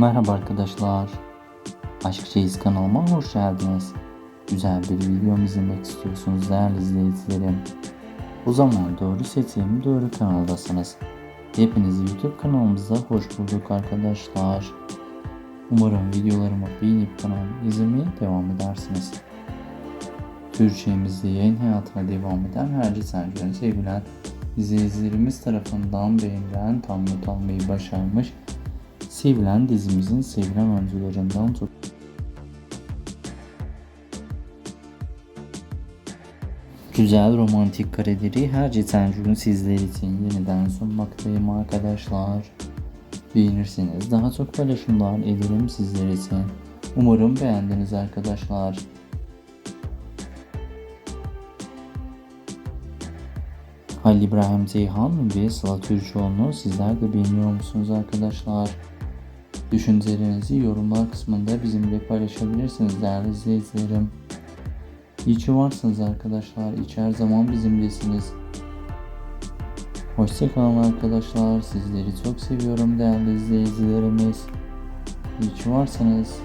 Merhaba arkadaşlar. Aşk Çeyiz kanalıma hoş geldiniz. Güzel bir video izlemek istiyorsunuz değerli izleyicilerim. O zaman doğru seçim doğru kanaldasınız. Hepinizi YouTube kanalımıza hoş bulduk arkadaşlar. Umarım videolarımı beğenip kanalımı izlemeye devam edersiniz. Türkçemizde yayın hayatına devam eden Herci Sencer'in sevilen izleyicilerimiz tarafından beğenilen tam not almayı başarmış sevilen dizimizin sevilen oyuncularından tut. Güzel romantik kareleri her geçen gün sizler için yeniden sunmaktayım arkadaşlar. Beğenirseniz daha çok paylaşımlar ederim sizler için. Umarım beğendiniz arkadaşlar. Halil İbrahim Ceyhan ve Sıla Türkoğlu'nu sizler de beğeniyor musunuz arkadaşlar? Düşüncelerinizi yorumlar kısmında bizimle paylaşabilirsiniz değerli izleyicilerim. İyi ki varsınız arkadaşlar. Ki her zaman bizimlesiniz. Hoşçakalın arkadaşlar. Sizleri çok seviyorum değerli izleyicilerimiz. İyi ki varsınız.